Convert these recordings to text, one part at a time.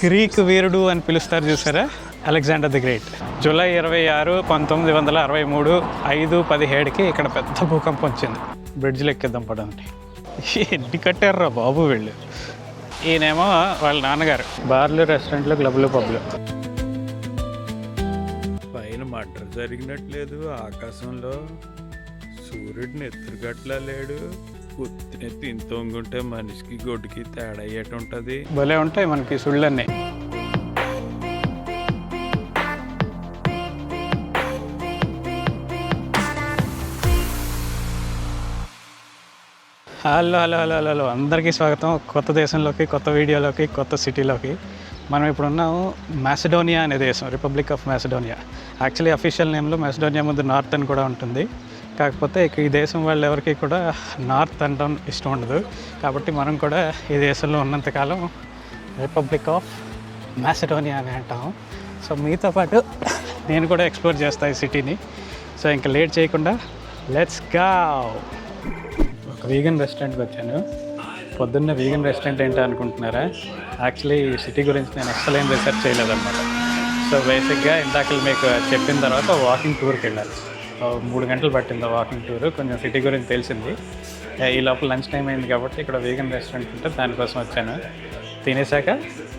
Greek వీరుడు అని పిలుస్తారు చూసారా? Alexander the great. జూలై ఇరవై ఆరు పంతొమ్మిది వందల అరవై మూడు ఐదు పదిహేడుకి ఇక్కడ పెద్ద భూకంపం వచ్చింది. బ్రిడ్జ్లు ఎక్కిద్దాం పడండి ఎన్ని కట్టారా బాబు వీళ్ళు? ఈయనేమో వాళ్ళ నాన్నగారు. బార్లు రెస్టారెంట్లు క్లబ్లు పబ్లు. పైన మటర్ జరిగినట్లేదు ఆకాశంలో సూర్యుడిని ఎత్తురుగట్లా లేడు. కూర్చుని ఇంత మనిషికి గొడ్డుకి తేడా అయ్యేట ఉంటుంది భలే ఉంటాయి మనకి సుళ్ళన్నీ. Hello hello hello hello hello. అందరికీ స్వాగతం. కొత్త దేశంలోకి కొత్త వీడియోలోకి కొత్త సిటీలోకి. మనం ఇప్పుడు ఉన్నాము మ్యాసిడోనియా అనే దేశం republic of Macedonia actually official నేమ్లో Macedonia ముందు నార్త్ అని కూడా ఉంటుంది. కాకపోతే ఇక ఈ దేశం వాళ్ళు ఎవరికి కూడా నార్త్ అనడం ఇష్టం ఉండదు. కాబట్టి మనం కూడా ఈ దేశంలో ఉన్నంతకాలం రిపబ్లిక్ ఆఫ్ మ్యాసడోనియా అని అంటాం. సో మీతో పాటు నేను కూడా ఎక్స్ప్లోర్ చేస్తాను ఈ సిటీని సో ఇంకా లేట్ చేయకుండా లెట్స్గా ఒక వీగన్ రెస్టారెంట్కి వచ్చాను. పొద్దున్న వీగన్ రెస్టారెంట్ ఏంటో అనుకుంటున్నారా? యాక్చువల్లీ ఈ సిటీ గురించి నేను అసలు ఏం రీసెర్చ్ చేయలేదన్నమాట. సో బేసిక్గా ఇందాక మీకు చెప్పిన తర్వాత వాకింగ్ టూర్కి వెళ్ళాలి. మూడు గంటలు పట్టింది వాకింగ్ టూర్ కొంచెం సిటీ గురించి తెలిసింది. ఈ లోపల లంచ్ టైం అయింది కాబట్టి ఇక్కడ వేగన్ రెస్టారెంట్ ఉంటే దానికోసం వచ్చాను. తినేసాక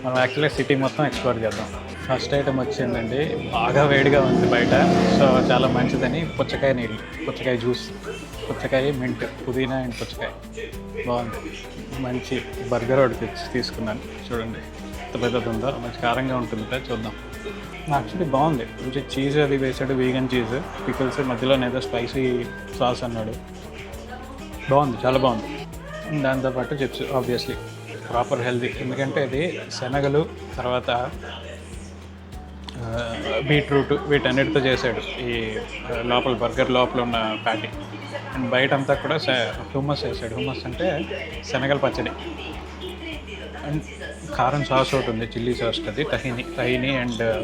మనం యాక్చువల్గా సిటీ మొత్తం ఎక్స్ప్లోర్ చేద్దాం. ఫస్ట్ ఐటమ్ వచ్చిందండి. బాగా వేడిగా ఉంది బయట. సో చాలా మంచిదని. పుచ్చకాయ నీళ్ళు. పుచ్చకాయ జ్యూస్ పుచ్చకాయ మింట్ పుదీనా అండ్ పుచ్చకాయ. బాగుంది. మంచి బర్గర్ ఒకటి తెచ్చి తీసుకున్నాను. చూడండి. ఎంత పెద్దది ఉందో. మంచి కారంగా ఉంటుంది. చూద్దాం. యాక్చువల్లీ బాగుంది. కొంచెం చీజ్ అది వేసాడు వీగన్ చీజ్ పికల్స్ మధ్యలో ఏదో స్పైసీ సాస్ అన్నాడు. బాగుంది చాలా బాగుంది. దాంతోపాటు చిప్స్ ఆబ్వియస్లీ ప్రాపర్ హెల్దీ ఎందుకంటే ఇది శనగలు తర్వాత బీట్రూట్ వీటన్నిటితో చేశాడు ఈ లోపల బర్గర్ లోపల ఉన్న ప్యాటీ అండ్ బయట అంతా కూడా హ్యూమస్ వేసాడు. హ్యూమస్ అంటే శనగల పచ్చడి. అండ్ కారం సాస్ ఒకటి ఉంది చిల్లీ సాస్ అది tahini tahini and uh,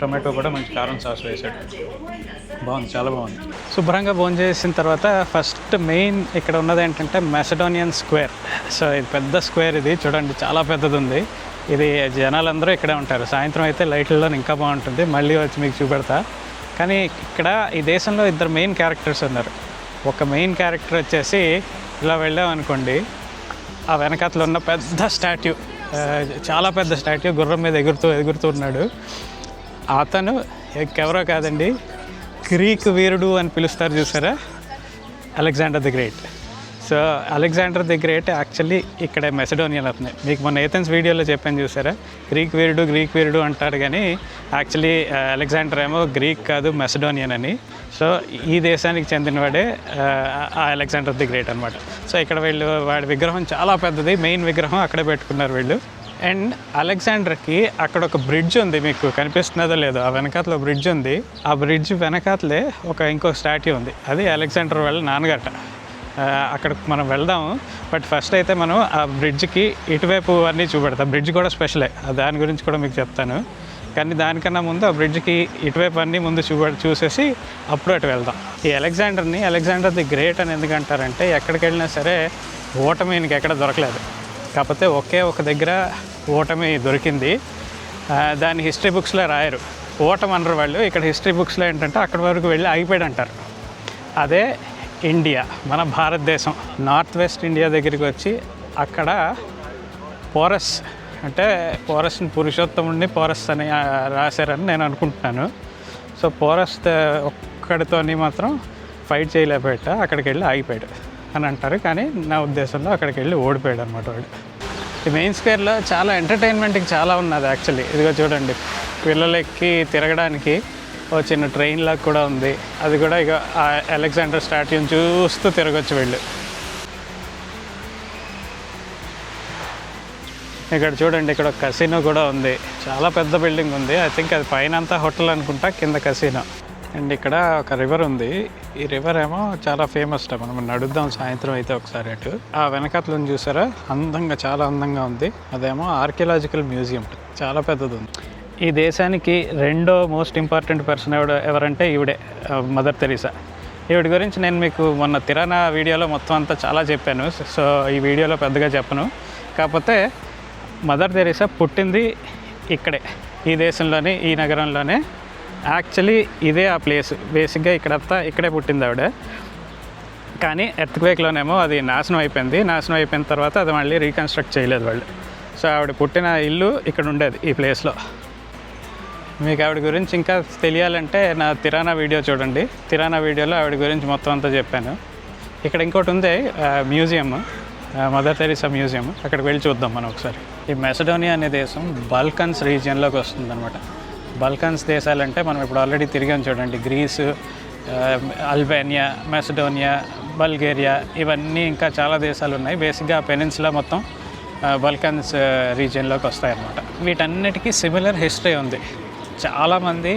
tomato కూడా మంచి కారం సాస్ వేసాడు. బాగుంది చాలా బాగుంది. శుభ్రంగా భోజనం చేసిన తర్వాత ఫస్ట్ మెయిన్ ఇక్కడ ఉన్నది ఏంటంటే మెసడోనియన్ స్క్వేర్ సో ఇది పెద్ద స్క్వేర్ ఇది చూడండి చాలా పెద్దది ఉంది ఇది జనాలందరూ ఇక్కడే ఉంటారు. సాయంత్రం అయితే లైట్లలో ఇంకా బాగుంటుంది. మళ్ళీ వచ్చి మీకు చూపెడతా. కానీ ఇక్కడ ఈ దేశంలో ఇద్దరు మెయిన్ క్యారెక్టర్స్ ఉన్నారు. ఒక మెయిన్ క్యారెక్టర్ వచ్చేసి ఇలా వెళ్ళామనుకోండి ఆ వెనకాతలో ఉన్న పెద్ద స్టాట్యూ చాలా పెద్ద స్టాట్యూ గుర్రం మీద ఎగురుతూ ఎగురుతూ ఉన్నాడు. అతను ఎవరో కాదండి గ్రీక్ వీరుడు అని పిలుస్తారు చూసారా? Alexander the great. So Alexander the great actually ఇక్కడ మెసడోనియన్ అతనే మీకు మొన్న ఏథెన్స్ వీడియోలో చెప్పాను చూసారా? గ్రీక్ వీరుడు గ్రీక్ వీరుడు అంటాడు కానీ యాక్చువల్లీ అలెగ్జాండర్ ఏమో గ్రీక్ కాదు మెసడోనియన్ అని. సో ఈ దేశానికి చెందినవాడే ఆ, ఆ అలెగ్జాండర్ ది గ్రేట్ అనమాట సో ఇక్కడ వీళ్ళు వాడి విగ్రహం చాలా పెద్దది మెయిన్ విగ్రహం అక్కడే పెట్టుకున్నారు వీళ్ళు. అండ్ అలెగ్జాండర్కి అక్కడ ఒక బ్రిడ్జ్ ఉంది మీకు కనిపిస్తున్నదో లేదో ఆ వెనకాతలో బ్రిడ్జ్ ఉంది. ఆ బ్రిడ్జ్ వెనకాతలే ఒక ఇంకో స్టాట్యూ ఉంది. అది అలెగ్జాండర్ వాళ్ళ నాన్నగట్ట అక్కడికి మనం వెళ్దాము. బట్ ఫస్ట్ అయితే మనం ఆ బ్రిడ్జ్కి ఇటువైపు అన్నీ చూపెడతాం. బ్రిడ్జ్ కూడా స్పెషలే. దాని గురించి కూడా మీకు చెప్తాను. కానీ దానికన్నా ముందు ఆ బ్రిడ్జ్కి ఇటువైపు అన్నీ ముందు చూపె చూసేసి అప్పుడు అటు వెళ్దాం. ఈ అలెగ్జాండర్ని అలెగ్జాండర్ ది గ్రేట్ అని ఎందుకంటారంటే ఎక్కడికి వెళ్ళినా సరే ఓటమి ఈయనకి ఎక్కడ దొరకలేదు. కాకపోతే ఒకే ఒక దగ్గర ఓటమి దొరికింది. దాన్ని హిస్టరీ బుక్స్లో రాయరు. ఓటమి అనరు వాళ్ళు. ఇక్కడ హిస్టరీ బుక్స్లో ఏంటంటే అక్కడి వరకు వెళ్ళి ఆగిపోయాడు అంటారు అదే ఇండియా మన భారతదేశం నార్త్ వెస్ట్ ఇండియా దగ్గరికి వచ్చి అక్కడ పోరస్ అంటే పోరస్ని పురుషోత్తముడిని పోరస్ అని రాశారని నేను అనుకుంటున్నాను. సో పోరస్ ఒక్కడితోని మాత్రం ఫైట్ చేయలేకపోయాట అక్కడికి వెళ్ళి ఆగిపోయాడు అని అంటారు. కానీ నా ఉద్దేశంలో అక్కడికి వెళ్ళి ఓడిపోయాడు అనమాట వాడు. ఈ మెయిన్ స్క్వేర్లో చాలా ఎంటర్టైన్మెంట్కి చాలా ఉన్నది యాక్చువల్లీ. ఇదిగో చూడండి పిల్లలకి తిరగడానికి ఓ చిన్న ట్రైన్ లాగా కూడా ఉంది. అది కూడా ఇక ఆ అలెగ్జాండర్ స్టాట్యూని చూస్తూ తిరగచ్చు వీళ్ళు. ఇక్కడ చూడండి ఇక్కడ ఒక కసినో కూడా ఉంది. చాలా పెద్ద బిల్డింగ్ ఉంది. ఐ థింక్ అది పైన అంతా హోటల్ అనుకుంటా కింద కసినో అండ్ ఇక్కడ ఒక రివర్ ఉంది. ఈ రివర్ ఏమో చాలా ఫేమస్ మనం నడుద్దాం సాయంత్రం అయితే ఒకసారి అటు. ఆ వెనకాతలను చూసారా? అందంగా చాలా అందంగా ఉంది. అదేమో ఆర్కియలాజికల్ మ్యూజియం చాలా పెద్దది ఉంది. ఈ దేశానికి రెండో మోస్ట్ ఇంపార్టెంట్ పర్సన్ ఎవడ ఎవరంటే ఈవిడే మదర్ తెరీసా. ఈవిడ గురించి నేను మీకు మొన్న తిరానా వీడియోలో మొత్తం అంతా చాలా చెప్పాను. సో ఈ వీడియోలో పెద్దగా చెప్పను. కాకపోతే మదర్ తెరీసా పుట్టింది ఇక్కడే ఈ దేశంలోనే ఈ నగరంలోనే. యాక్చువల్లీ ఇదే ఆ ప్లేస్. బేసిక్గా ఇక్కడంతా ఇక్కడే పుట్టింది ఆవిడ. కానీ ఎర్త్క్వేక్లోనేమో అది నాశనం అయిపోయింది. నాశనం అయిపోయిన తర్వాత అది మళ్ళీ రీకన్స్ట్రక్ట్ చేయలేదు వాళ్ళు. సో ఆవిడ పుట్టిన ఇల్లు ఇక్కడ ఉండేది ఈ ప్లేస్లో. మీకు ఆవిడ గురించి ఇంకా తెలియాలంటే నా తిరానా వీడియో చూడండి. తిరానా వీడియోలో ఆవిడ గురించి మొత్తం అంతా చెప్పాను. ఇక్కడ ఇంకోటి ఉంది మ్యూజియం. Mother Teresa museum. అక్కడికి వెళ్ళి చూద్దాం మనం ఒకసారి. ఈ మెసడోనియా అనే దేశం బల్కన్స్ రీజియన్లోకి వస్తుంది అనమాట దేశాలంటే మనం ఇప్పుడు ఆల్రెడీ తిరిగాం చూడండి. గ్రీసు అల్బేనియా మెసడోనియా బల్గేరియా ఇవన్నీ ఇంకా చాలా దేశాలు ఉన్నాయి. బేసిక్గా పెనిన్సులా మొత్తం బల్కన్స్ రీజియన్లోకి వస్తాయన్నమాట. వీటన్నిటికీ సిమిలర్ హిస్టరీ ఉంది. చాలామంది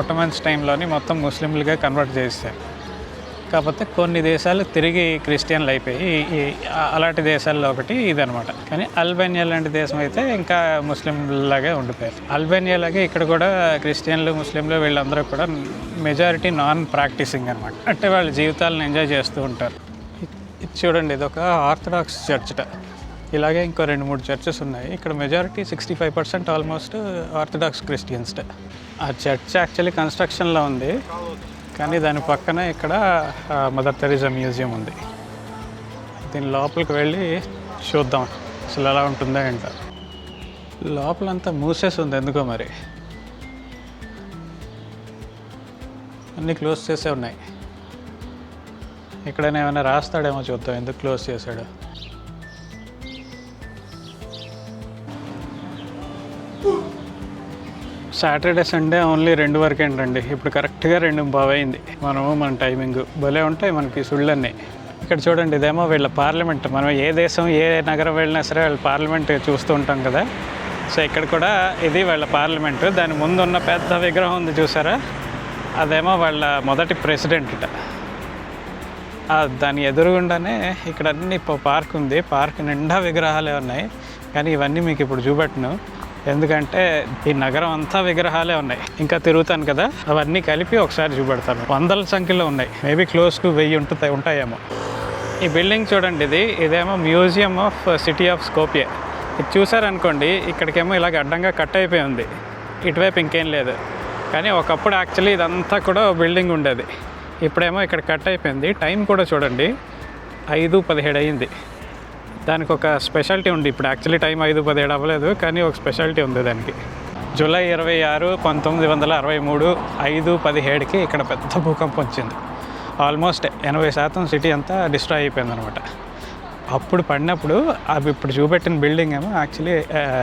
ఒటమన్స్ టైంలోని మొత్తం ముస్లింలుగా కన్వర్ట్ చేస్తారు కాకపోతే కొన్ని దేశాలు తిరిగి క్రిస్టియన్లు అయిపోయి అలాంటి దేశాల్లో ఒకటి ఇదనమాట కానీ అల్బేనియా లాంటి దేశం అయితే ఇంకా ముస్లింలాగే ఉండిపోయారు. అల్బేనియా లాగే ఇక్కడ కూడా క్రిస్టియన్లు ముస్లింలు వీళ్ళందరూ కూడా మెజారిటీ నాన్ ప్రాక్టీసింగ్ అనమాట అంటే వాళ్ళ జీవితాలను ఎంజాయ్ చేస్తూ ఉంటారు. చూడండి ఇది ఒక ఆర్థడాక్స్ చర్చ్ట. ఇలాగే ఇంకో రెండు మూడు చర్చెస్ ఉన్నాయి. ఇక్కడ majority sixty five percent almost Orthodox Christians ఆ చర్చ్ యాక్చువల్లీ కన్స్ట్రక్షన్లో ఉంది. కానీ దాని పక్కన ఇక్కడ మదర్ తెరీసా మ్యూజియం ఉంది. దీని లోపలికి వెళ్ళి చూద్దాం. అసలు ఎలా ఉంటుందో ఏంటో. లోపలంతా మూసేసి ఉంది ఎందుకో మరి. అన్నీ క్లోజ్ చేసే ఉన్నాయి. ఎక్కడైనా ఏమైనా రాస్తాడేమో చూద్దాం. ఎందుకు క్లోజ్ చేశాడు? సాటర్డే సండే ఓన్లీ రెండు వరకు ఏంటండి? ఇప్పుడు కరెక్ట్గా రెండు బాగైంది. మనము మన టైమింగ్. భలే ఉంటాయి మనకి సుళ్ళన్నీ. ఇక్కడ చూడండి ఇదేమో వీళ్ళ పార్లమెంట్. మనం ఏ దేశం ఏ నగరం వెళ్ళినా సరే వాళ్ళ పార్లమెంట్ చూస్తూ ఉంటాం కదా. సో ఇక్కడ కూడా ఇది వాళ్ళ పార్లమెంట్. దాని ముందు ఉన్న పెద్ద విగ్రహం ఉంది చూసారా? అదేమో వాళ్ళ మొదటి ప్రెసిడెంట్ దాని ఎదురుగుండానే ఇక్కడ అన్ని పార్క్ ఉంది. పార్క్ నిండా విగ్రహాలే ఉన్నాయి. కానీ ఇవన్నీ మీకు ఇప్పుడు చూపెట్టను. ఎందుకంటే ఈ నగరం అంతా విగ్రహాలే ఉన్నాయి. ఇంకా తిరుగుతాను కదా అవన్నీ కలిపి ఒకసారి చూపెడతాను. వందల సంఖ్యలో ఉన్నాయి. మేబీ క్లోజ్ టు వెయ్యి ఉంటుంది ఉంటాయేమో. ఈ బిల్డింగ్ చూడండి ఇది ఇదేమో museum of city of Skopje ఇది చూసారనుకోండి ఇక్కడికేమో ఇలాగ అడ్డంగా కట్ అయిపోయి ఉంది. ఇటువైపు ఇంకేం లేదు. కానీ ఒకప్పుడు యాక్చువల్లీ ఇదంతా కూడా బిల్డింగ్ ఉండేది. ఇప్పుడేమో ఇక్కడ కట్ అయిపోయింది. టైం కూడా చూడండి ఐదు పదిహేడు అయ్యింది దానికి ఒక స్పెషాలిటీ ఉంది. ఇప్పుడు యాక్చువల్లీ టైం ఐదు పదిహేడు అవ్వలేదు కానీ ఒక స్పెషాలిటీ ఉంది దానికి. జూలై ఇరవై ఆరు పంతొమ్మిది వందల అరవై మూడు ఐదు పదిహేడుకి ఇక్కడ పెద్ద భూకంపం వచ్చింది. ఆల్మోస్ట్ ఎనభై శాతం సిటీ అంతా డిస్ట్రాయ్ అయిపోయింది అనమాట అప్పుడు పడినప్పుడు అవి ఇప్పుడు చూపెట్టిన బిల్డింగ్ ఏమో యాక్చువల్లీ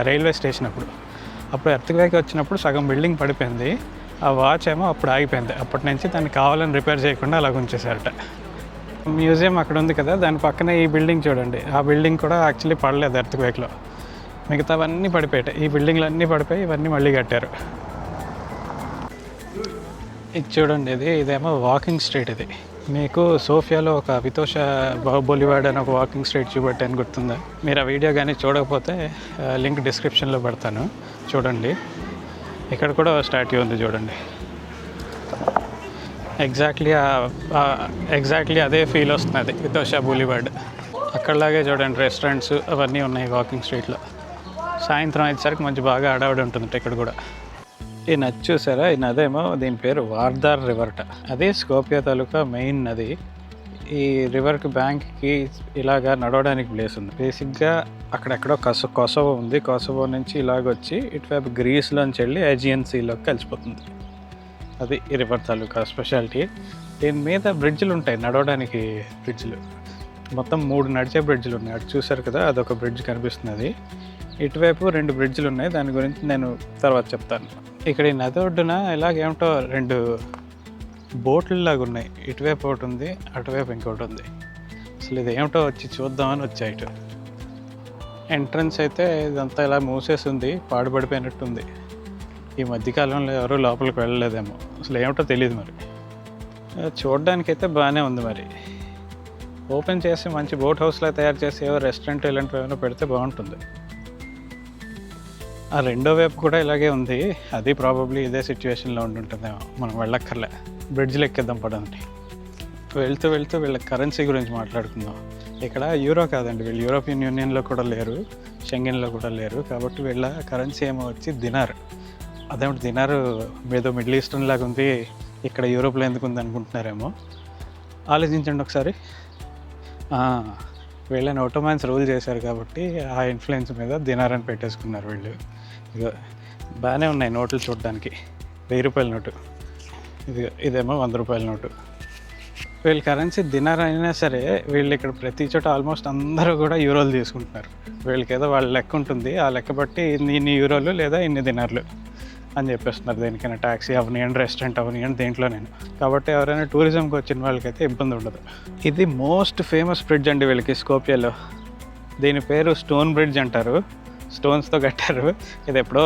రైల్వే స్టేషన్ అప్పుడు. అప్పుడు ఎర్త్క్వేక్ వచ్చినప్పుడు సగం బిల్డింగ్ పడిపోయింది. ఆ వాచ్ ఏమో అప్పుడు ఆగిపోయింది. అప్పటి నుంచి దాన్ని కావాలని రిపేర్ చేయకుండా అలా ఉంచేశారట. మ్యూజియం అక్కడ ఉంది కదా దాని పక్కనే ఈ బిల్డింగ్ చూడండి. ఆ బిల్డింగ్ కూడా యాక్చువల్లీ పడలేదు ఎర్త్ వేక్లో మిగతావన్నీ పడిపోయాయి. ఈ బిల్డింగ్లు అన్నీ పడిపోయి ఇవన్నీ మళ్ళీ కట్టారు. ఇది చూడండి ఇది ఇదేమో వాకింగ్ స్ట్రీట్ ఇది. మీకు సోఫియాలో ఒక వితోష బొలివాడ్ అని ఒక వాకింగ్ స్ట్రీట్ చూపెట్టాను గుర్తుందా? మీరు ఆ వీడియో కానీ చూడకపోతే లింక్ డిస్క్రిప్షన్లో పెడతాను. చూడండి. ఇక్కడ కూడా స్టాట్యూ ఉంది చూడండి. ఎగ్జాక్ట్లీ ఎగ్జాక్ట్లీ అదే ఫీల్ వస్తుంది దోశ బూలివాడ్ అక్కడలాగే చూడండి రెస్టారెంట్స్ అవన్నీ ఉన్నాయి వాకింగ్ స్ట్రీట్లో సాయంత్రం అయ్యేసరికి మంచి బాగా అడవిడి ఉంటుంది ఇక్కడ కూడా. ఈ నది చూసారా? ఈ నదేమో దీని పేరు వార్దార్ రివర్ట అదే స్కోపియా తాలూకా మెయిన్ నది. ఈ రివర్కి బ్యాంక్కి ఇలాగా నడవడానికి ప్లేస్ ఉంది. బేసిక్గా అక్కడెక్కడో కస కొసవో ఉంది. కొసవో నుంచి ఇలాగ వచ్చి ఇటువైపు గ్రీస్లోంచి వెళ్ళి ఏజియన్ సీలోకి కలిసిపోతుంది. అది ఈ రివర్ తాలూకా స్పెషాలిటీ. దీని మీద బ్రిడ్జ్లు ఉంటాయి నడవడానికి బ్రిడ్జ్లు. మొత్తం మూడు నడిచే బ్రిడ్జ్లు ఉన్నాయి. అటు చూసారు కదా అదొక బ్రిడ్జ్ కనిపిస్తున్నది. ఇటువైపు రెండు బ్రిడ్జ్లు ఉన్నాయి. దాని గురించి నేను తర్వాత చెప్తాను. ఇక్కడ ఈ నది ఒడ్డున ఇలాగేమిటో రెండు బోట్లు లాగా ఉన్నాయి. ఇటువైపు ఒకటి ఉంది అటువైపు ఇంకోటి ఉంది. అసలు ఇది ఏమిటో వచ్చి చూద్దామని వచ్చా ఇటు. ఎంట్రన్స్ అయితే ఇదంతా ఇలా మూసేసి ఉంది పాడుపడిపోయినట్టుంది. ఈ మధ్యకాలంలో ఎవరు లోపలికి వెళ్ళలేదేమో. అసలు ఏమిటో తెలియదు మరి. చూడడానికి అయితే బాగానే ఉంది మరి. ఓపెన్ చేసి మంచి బోట్ హౌస్లో తయారు చేసి ఏవో రెస్టారెంట్ ఇలాంటివి ఏమైనా పెడితే బాగుంటుంది. ఆ రెండో వైపు కూడా ఇలాగే ఉంది. అది ప్రాబబ్లీ ఇదే సిచ్యువేషన్లో ఉంటుందేమో మనం వెళ్ళక్కర్లే. బ్రిడ్జ్లు ఎక్కేద్దాం పడండి వెళ్తూ వెళ్తూ వీళ్ళ కరెన్సీ గురించి మాట్లాడుకుందాం. ఇక్కడ యూరో కాదండి వీళ్ళు యూరోపియన్ యూనియన్లో కూడా లేరు షెంగెన్లో కూడా లేరు. కాబట్టి వీళ్ళ కరెన్సీ ఏమో వచ్చి దినార్ అదేమిటి దినారు ఏదో మిడిల్ ఈస్టర్న్ లాగా ఉంది ఇక్కడ యూరోప్లో ఎందుకు ఉంది అనుకుంటున్నారేమో. ఆలోచించండి ఒకసారి. వీళ్ళని ఒటోమాన్స్ రూల్ చేశారు కాబట్టి ఆ ఇన్ఫ్లుయెన్స్ మీద దినారని అని పెట్టేసుకున్నారు వీళ్ళు. ఇదిగో బాగానే ఉన్నాయి నోట్లు చూడడానికి. వెయ్యి రూపాయల నోటు. ఇది ఇదేమో వంద రూపాయల నోటు. వీళ్ళ కరెన్సీ దినార్ అయినా సరే వీళ్ళు ఇక్కడ ప్రతి చోట ఆల్మోస్ట్ అందరూ కూడా యూరోలు తీసుకుంటున్నారు. వీళ్ళకి ఏదో వాళ్ళ లెక్క ఉంటుంది. ఆ లెక్క బట్టి ఇన్ని ఇన్ని యూరోలు లేదా ఇన్ని దినార్లు. అని చెప్పేస్తున్నారు దేనికైనా ట్యాక్సీ అవనియండి రెస్టారెంట్ అవనియండి దేంట్లో నేను. కాబట్టి ఎవరైనా టూరిజంకి వచ్చిన వాళ్ళకైతే ఇబ్బంది ఉండదు. ఇది మోస్ట్ ఫేమస్ బ్రిడ్జ్ అండి వీళ్ళకి స్కోపియాలో. దీని పేరు స్టోన్ బ్రిడ్జ్ అంటారు. స్టోన్స్తో కట్టారు. ఇది ఎప్పుడో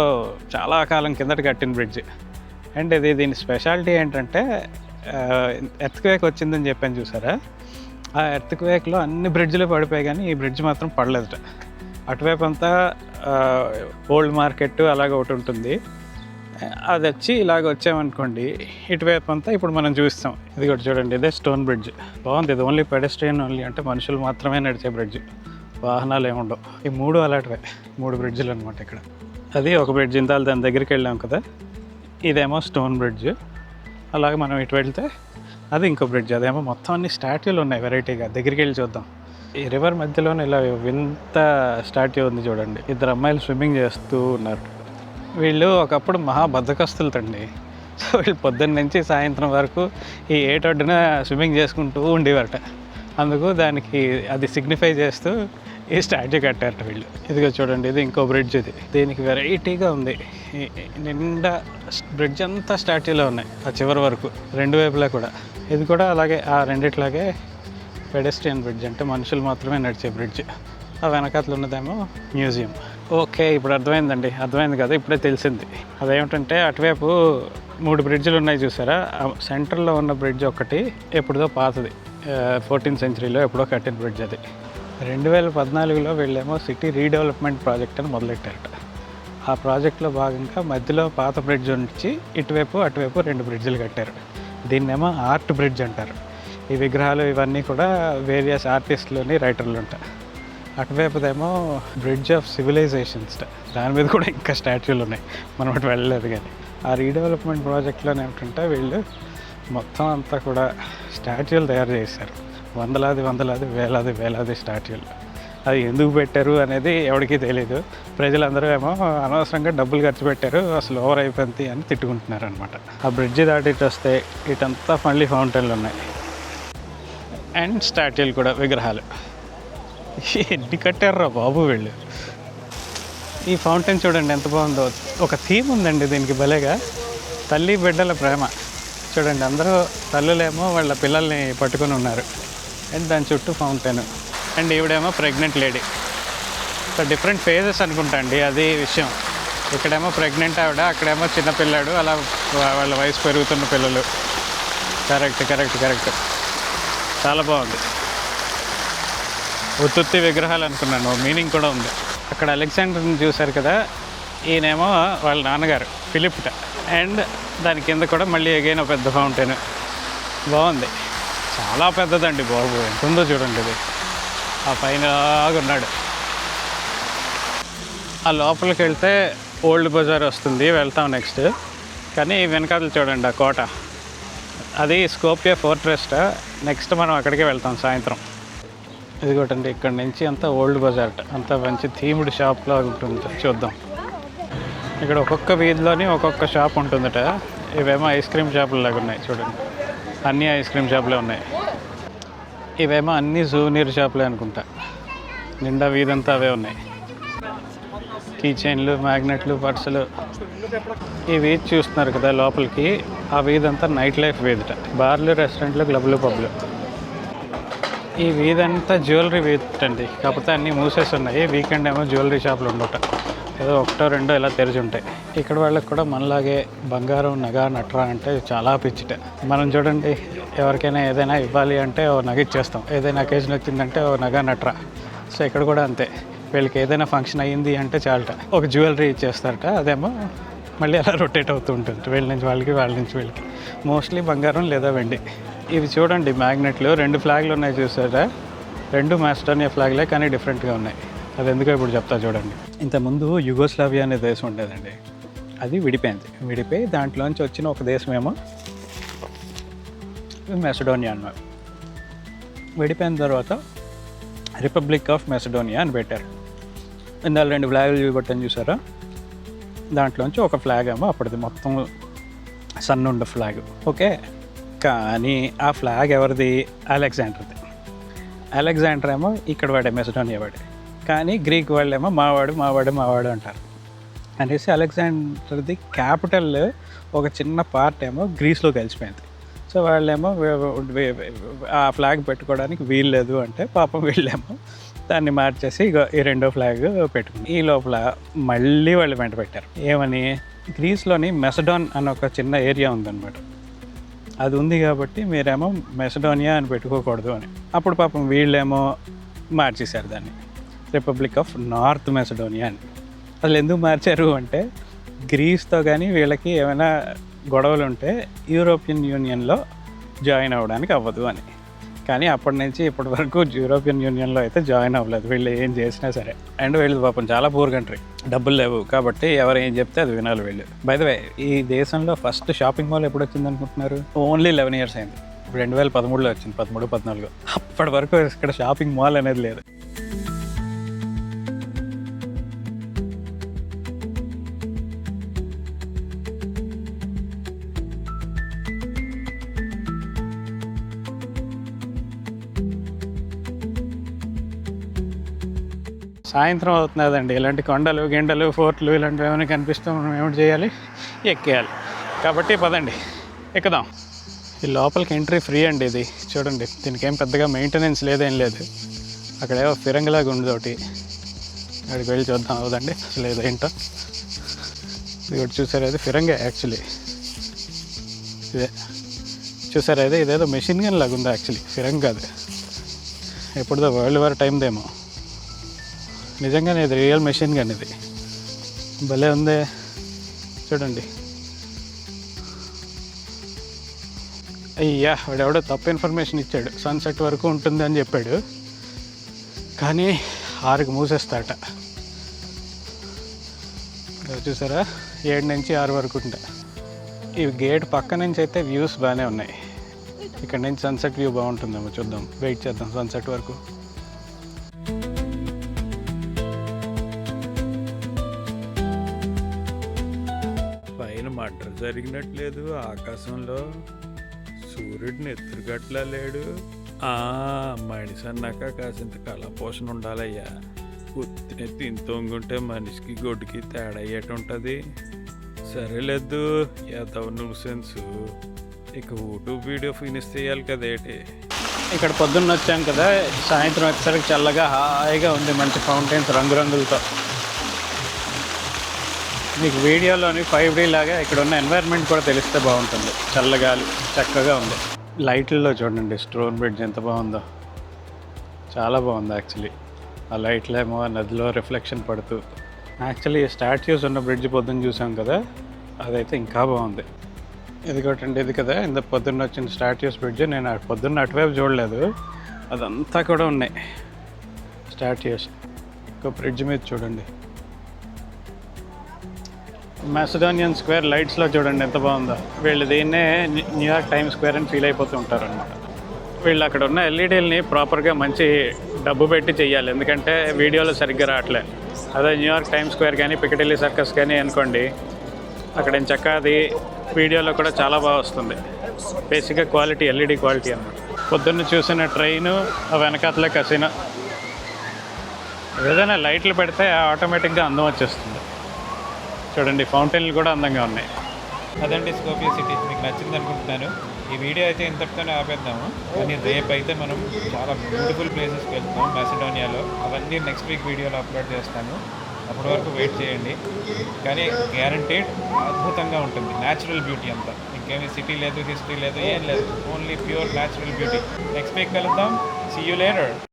చాలా కాలం కిందట కట్టిన బ్రిడ్జ్. అండ్ ఇది దీని స్పెషాలిటీ ఏంటంటే ఎర్త్క్వేక్ వచ్చిందని చెప్పాను చూసారా? ఆ ఎర్త్క్వేక్లో అన్ని బ్రిడ్జ్లు పడిపోయాయి కానీ ఈ బ్రిడ్జ్ మాత్రం పడలేదుట. అటువైపు అంతా ఓల్డ్ మార్కెట్ అలాగ ఒకటి ఉంటుంది. అది వచ్చి ఇలాగ వచ్చామనుకోండి ఇటువైపు అంతా ఇప్పుడు మనం చూస్తాం. ఇది కూడా చూడండి ఇదే స్టోన్ బ్రిడ్జ్. బాగుంది ఇది ఓన్లీ పెడస్ట్రియన్ ఓన్లీ అంటే మనుషులు మాత్రమే నడిచే బ్రిడ్జ్. వాహనాలు ఏముండవు ఈ మూడు అలాంటివే మూడు బ్రిడ్జ్లు అనమాట ఇక్కడ. అది ఒక బ్రిడ్జ్ ఇంతాలు దాని దగ్గరికి వెళ్ళాం కదా ఇదేమో స్టోన్ బ్రిడ్జ్. అలాగే మనం ఇటు వెళ్తే అది ఇంకో బ్రిడ్జ్. అదేమో మొత్తం అన్ని స్టాట్యూలు ఉన్నాయి వెరైటీగా. దగ్గరికి వెళ్ళి చూద్దాం. ఈ రివర్ మధ్యలోనే ఇలా వింత స్టాట్యూ ఉంది చూడండి. ఇద్దరు అమ్మాయిలు స్విమ్మింగ్ చేస్తూ ఉన్నారు. వీళ్ళు ఒకప్పుడు మహా బద్దకస్తులతండి సో వీళ్ళు పొద్దున్న నుంచి సాయంత్రం వరకు ఈ ఏటొడ్డున స్విమ్మింగ్ చేసుకుంటూ ఉండేవారట. అందుకు దానికి అది సిగ్నిఫై చేస్తూ ఈ స్టాట్యూ కట్టారట వీళ్ళు. ఇదిగో చూడండి ఇది ఇంకో బ్రిడ్జ్ ఇది. దీనికి వెరైటీగా ఉంది. నిండా బ్రిడ్జ్ అంతా స్టాట్యూలో ఉన్నాయి ఆ చివరి వరకు రెండు వైపులా కూడా. ఇది కూడా అలాగే ఆ రెండిట్లాగే పెడెస్ట్రియన్ బ్రిడ్జ్ అంటే మనుషులు మాత్రమే నడిచే బ్రిడ్జ్ ఆ వెనకాతలు ఉన్నదేమో మ్యూజియం ఓకే ఇప్పుడు అర్థమైందండి. అర్థమైంది కదా ఇప్పుడే తెలిసింది. అదేమిటంటే అటువైపు మూడు బ్రిడ్జ్లు ఉన్నాయి చూసారా? సెంటర్లో ఉన్న బ్రిడ్జ్ ఒకటి ఎప్పుడుదో పాతది. ఫోర్టీన్త్ సెంచరీలో ఎప్పుడో కట్టిన బ్రిడ్జ్ అది. రెండు వేల పద్నాలుగులో వీళ్ళేమో సిటీ రీడెవలప్మెంట్ ప్రాజెక్ట్ అని మొదలెట్టారట. ఆ ప్రాజెక్ట్లో భాగంగా మధ్యలో పాత బ్రిడ్జ్ నుంచి ఇటువైపు అటువైపు రెండు బ్రిడ్జ్లు కట్టారు. దీన్నేమో ఆర్ట్ బ్రిడ్జ్ అంటారు. ఈ విగ్రహాలు ఇవన్నీ కూడా వేరియస్ ఆర్టిస్టులని రైటర్లు ఉంటాయి అటువైపుదేమో బ్రిడ్జ్ ఆఫ్ సివిలైజేషన్స్ దాని మీద కూడా ఇంకా స్టాట్యూలు ఉన్నాయి. మనం అటు వెళ్ళలేదు కానీ. ఆ రీడెవలప్మెంట్ ప్రాజెక్ట్లోనే ఏమిటంటే వీళ్ళు మొత్తం అంతా కూడా స్టాట్యూలు తయారు చేశారు. వందలాది వందలాది వేలాది వేలాది స్టాట్యూలు అది ఎందుకు పెట్టారు అనేది ఎవరికీ తెలియదు ప్రజలందరూ ఏమో అనవసరంగా డబ్బులు ఖర్చు పెట్టారు అసలు ఓవర్ అయిపోయింది అని తిట్టుకుంటున్నారు అనమాట ఆ బ్రిడ్జ్ దాటి ఇటు వస్తే ఇటంతా మళ్ళీ ఫౌంటైన్లు ఉన్నాయి. అండ్ స్టాట్యూలు కూడా విగ్రహాలు. ఎన్ని కట్టారా బాబు వీళ్ళు? ఈ ఫౌంటైన్ చూడండి ఎంత బాగుందో. ఒక థీమ్ ఉందండి దీనికి భలేగా. తల్లి బిడ్డల ప్రేమ. చూడండి అందరూ తల్లులేమో వాళ్ళ పిల్లల్ని పట్టుకొని ఉన్నారు. అండ్ దాని చుట్టూ fountain. And ఈవిడేమో pregnant lady. So different phases అనుకుంటా అండి అది విషయం. ఇక్కడేమో ప్రెగ్నెంట్ ఆవిడ అక్కడేమో చిన్న పిల్లాడు అలా వాళ్ళ వయసు పెరుగుతున్న పిల్లలు. Correct correct correct. చాలా బాగుంది. ఉత్తుత్తి విగ్రహాలు అనుకున్నాను. మీనింగ్ కూడా ఉంది. అక్కడ అలెగ్జాండర్ని చూశారు కదా ఈయనేమో వాళ్ళ నాన్నగారు ఫిలిప్ట అండ్ దాని కింద కూడా మళ్ళీ ఎగైన్ పెద్ద ఫౌంటైన్. బాగుంది. చాలా పెద్దదండి బాబు. ఎంత ఉందో చూడండి ఇది ఆ పైన ఉన్నాడు. ఆ లోపలికి వెళ్తే ఓల్డ్ బజార్ వస్తుంది వెళ్తాం నెక్స్ట్. కానీ వెనకాతలు చూడండి ఆ కోట. అది స్కోపియా ఫోర్ట్రెస్ట్ నెక్స్ట్ మనం అక్కడికే వెళ్తాం సాయంత్రం. ఇదిగోటండి ఇక్కడ నుంచి అంతా ఓల్డ్ బజార్ అంతా మంచి థీమ్డ్ షాప్లో ఉంటుంది. చూద్దాం. ఇక్కడ ఒక్కొక్క వీధిలోని ఒక్కొక్క షాప్ ఉంటుందట. ఇవేమో ఐస్ క్రీమ్ షాపులు లాగా ఉన్నాయి చూడండి. అన్ని ఐస్ క్రీమ్ షాపులే ఉన్నాయి. ఇవేమో అన్ని సూనీర్ షాపులే అనుకుంటా. నిండా వీధంతా అవే ఉన్నాయి. కీ చైన్లు మ్యాగ్నెట్లు పర్సులు. ఈ వీధి చూస్తున్నారు కదా లోపలికి. ఆ వీధంతా నైట్ లైఫ్ వీధిట. బార్లు రెస్టారెంట్లు క్లబ్లు పబ్లు ఈ వీధంతా జ్యువెలరీ వీధి అండి కాకపోతే అన్నీ మూసేసి ఉన్నాయి వీకెండ్ ఏమో జ్యువెలరీ షాపులు ఉండట. ఏదో ఒకటో రెండో ఇలా తెరిచి ఉంటాయి ఇక్కడ వాళ్ళకి కూడా మనలాగే బంగారం నగ నట్రా అంటే చాలా పిచ్చిట. మనం చూడండి ఎవరికైనా ఏదైనా ఇవ్వాలి అంటే ఓ నగ ఇచ్చేస్తాం. ఏదైనా అకేషన్ వచ్చిందంటే ఓ నగ నట్రా. సో ఇక్కడ కూడా అంతే. వీళ్ళకి ఏదైనా ఫంక్షన్ అయ్యింది అంటే చాలట. ఒక జ్యువెలరీ ఇచ్చేస్తారట. అదేమో మళ్ళీ అలా రొటేట్ అవుతూ ఉంటుంది. వీళ్ళ నుంచి వాళ్ళకి వాళ్ళ నుంచి వీళ్ళకి. మోస్ట్లీ బంగారం లేదా వెండి. ఇవి చూడండి మ్యాగ్నెట్లు. రెండు ఫ్లాగ్లు ఉన్నాయి చూసారా? రెండు మాస్టర్నియా ఫ్లాగ్లే కానీ డిఫరెంట్గా ఉన్నాయి. అది ఎందుకో ఇప్పుడు చెప్తా చూడండి. ఇంతకుముందు యుగోస్లావియా అనే దేశం ఉండేదండి. అది విడిపోయింది. విడిపోయి దాంట్లోంచి వచ్చిన ఒక దేశమేమో మెసడోనియా అన్నారు. విడిపోయిన తర్వాత రిపబ్లిక్ ఆఫ్ మెసడోనియా అని పెట్టారు. ఇందాక రెండు ఫ్లాగులు చూపెట్టని చూసారా? దాంట్లోంచి ఒక ఫ్లాగ్ ఏమో అప్పటిది మొత్తం సన్ ఫ్లాగ్. ఓకే? కానీ ఆ ఫ్లాగ్ ఎవరిది? అలెగ్జాండర్ది. అలెగ్జాండర్ ఏమో ఇక్కడ వాడే మెసడోనియా వాడే. కానీ గ్రీక్ వాళ్ళేమో మావాడు మావాడు మావాడు అంటారు. అనేసి అలెగ్జాండర్ది క్యాపిటల్ ఒక చిన్న పార్ట్ ఏమో గ్రీస్లో కలిసిపోయింది. సో వాళ్ళేమో ఆ ఫ్లాగ్ పెట్టుకోవడానికి వీల్లేదు అంటే పాపం వీళ్ళేమో దాన్ని మార్చేసి ఇగో ఈ రెండో ఫ్లాగ్ పెట్టుకుంది. ఈ లోపల మళ్ళీ వాళ్ళు వెంట పెట్టారు. ఏమని? గ్రీస్లోని మెసడాన్ అని ఒక చిన్న ఏరియా ఉందన్నమాట. అది ఉంది కాబట్టి మీరేమో మెసడోనియా అని పెట్టుకోకూడదు అని. అప్పుడు పాపం వీళ్ళేమో మార్చేశారు దాన్ని. రిపబ్లిక్ ఆఫ్ నార్త్ మెసడోనియా అని. అసలు ఎందుకు మార్చారు అంటే గ్రీస్తో కానీ వీళ్ళకి ఏమైనా గొడవలు ఉంటే యూరోపియన్ యూనియన్లో జాయిన్ అవ్వడానికి అవ్వదు అని. కానీ అప్పటి నుంచి ఇప్పటి వరకు యూరోపియన్ యూనియన్లో అయితే జాయిన్ అవ్వలేదు. వీళ్ళు ఏం చేసినా సరే. అండ్ వీళ్ళు పాపం చాలా పూర్ కంట్రీ డబ్బులు లేవు కాబట్టి ఎవరు ఏం చెప్తే అది వినాలి వీళ్ళు. బై ద వే ఈ దేశంలో ఫస్ట్ షాపింగ్ మాల్ ఎప్పుడు వచ్చింది అనుకుంటున్నారు? ఓన్లీ లెవెన్ ఇయర్స్ అయింది. రెండు వేల పదమూడులో వచ్చింది. పదమూడు పద్నాలుగు. అప్పటి వరకు ఇక్కడ షాపింగ్ మాల్ అనేది లేదు. సాయంత్రం అవుతున్నదండి. ఇలాంటి కొండలు గిండలు ఫోర్ట్లు ఇలాంటివి ఏమైనా కనిపిస్తూ మనం ఏమిటి చేయాలి? ఎక్కేయాలి. కాబట్టి పదండి. ఎక్కుదాం. ఈ లోపలికి ఎంట్రీ ఫ్రీ అండి ఇది. చూడండి. దీనికి ఏం పెద్దగా మెయింటెనెన్స్ లేదేం లేదు. అక్కడ ఏవో ఫిరంగిలాగా ఉంది ఒకటి. అక్కడికి వెళ్ళి చూద్దాం. అవుదండి. అసలు ఏదో ఏంటో. ఇది చూసారు? అది ఫిరంగే యాక్చువల్లీ. ఇదే. చూసారా? ఇదే ఇదేదో మెషిన్ గన్ లాగా ఉంది యాక్చువల్లీ? ఫిరంగ్ కాదు. ఎప్పుడుదో వరల్డ్ వార్ టైందేమో నిజంగానే ఇది రియల్ మెషిన్ గన్ ఇది. భలే ఉందే. చూడండి. అయ్యా వాడెవడో తప్పు ఇన్ఫర్మేషన్ ఇచ్చాడు. సన్సెట్ వరకు ఉంటుంది అని చెప్పాడు. కానీ ఆరుకు మూసేస్తాట. చూసారా? ఏడు నుంచి ఆరు వరకు ఉంటా. ఈ గేట్ పక్క నుంచి అయితే వ్యూస్ బాగానే ఉన్నాయి. ఇక్కడ నుంచి సన్సెట్ వ్యూ బాగుంటుందేమో చూద్దాం. వెయిట్ చేద్దాం సన్సెట్ వరకు. జరిగినట్లేదు. ఆకాశంలో సూర్యుడిని ఎత్తురుగట్లా లేడు. ఆ మనిషి అన్నాక కాసింత కళాపోషణ ఉండాలయ్యా. ఉత్తిని తింతోంగుంటే మనిషికి గొడ్డుకి తేడా ఉంటుంది? సరేలేదు యాదవ్ న్యూసెన్స్ ఇక యూట్యూబ్ వీడియో ఫినిష్ చేయాలి కదేటి ఇక్కడ పొద్దున్న వచ్చాం కదా సాయంత్రం వచ్చేసరికి చల్లగా హాయిగా ఉంది మంచి ఫౌంటైన్స్ రంగురంగులతో. మీకు వీడియోలోని ఫైవ్ డీ లాగా ఇక్కడ ఉన్న ఎన్వైర్న్మెంట్ కూడా తెలిస్తే బాగుంటుంది. చల్లగాలి చక్కగా ఉంది. లైట్లలో చూడండి స్టోన్ బ్రిడ్జ్ ఎంత బాగుందో. చాలా బాగుంది యాక్చువల్లీ ఆ లైట్లు ఏమో నదిలో రిఫ్లెక్షన్ పడుతూ. యాక్చువల్లీ స్టాట్యూస్ ఉన్న బ్రిడ్జ్ పొద్దున్న చూసాం కదా అదైతే ఇంకా బాగుంది. ఇది కొట్టండి ఇది కదా ఇంత పొద్దున్న వచ్చిన స్టాట్యూస్ బ్రిడ్జ్ నేను పొద్దున్న అటువైపు చూడలేదు. అదంతా కూడా ఉన్నాయి. స్టాట్యూస్ ఇంకో బ్రిడ్జ్ మీద చూడండి. మెసడోనియన్ స్క్వేర్ లైట్స్లో చూడండి ఎంత బాగుందో. వీళ్ళు దీన్నే new- New York time square అని ఫీల్ అయిపోతూ ఉంటారు అనమాట వీళ్ళు అక్కడ ఉన్న ఎల్ఈడీలని ప్రాపర్గా మంచి డబ్బు పెట్టి చేయాలి ఎందుకంటే వీడియోలో సరిగ్గా రావట్లే. అదే న్యూయార్క్ టైమ్ స్క్వేర్ కానీ పికటిల్లీ సర్కస్ కానీ అనుకోండి అక్కడ ఏం చక్క అది వీడియోలో కూడా చాలా బాగా వస్తుంది. బేసిక్గా క్వాలిటీ ఎల్ఈడి క్వాలిటీ అనమాట పొద్దున్న చూసిన ట్రైను ఆ వెనకాతలే కసినో ఏదైనా లైట్లు పెడితే ఆటోమేటిక్గా అందం వచ్చేస్తుంది. చూడండి ఫౌంటైన్లు కూడా అందంగా ఉన్నాయి. అదండి స్కోపియో సిటీ మీకు నచ్చింది అనుకుంటున్నాను. ఈ వీడియో అయితే ఇంతటితోనే ఆపేద్దాము. కానీ రేపు అయితే మనం చాలా బ్యూటిఫుల్ ప్లేసెస్కి వెళ్తాం మెసడోనియాలో అవన్నీ నెక్స్ట్ వీక్ వీడియోలో అప్లోడ్ చేస్తాను. అప్పటి వరకు వెయిట్ చేయండి. కానీ గ్యారంటీడ్ అద్భుతంగా ఉంటుంది. న్యాచురల్ బ్యూటీ అంతా. ఇంకేమీ సిటీ లేదు హిస్టరీ లేదు ఏం లేదు. Only pure natural beauty next week కలుద్దాం. See you later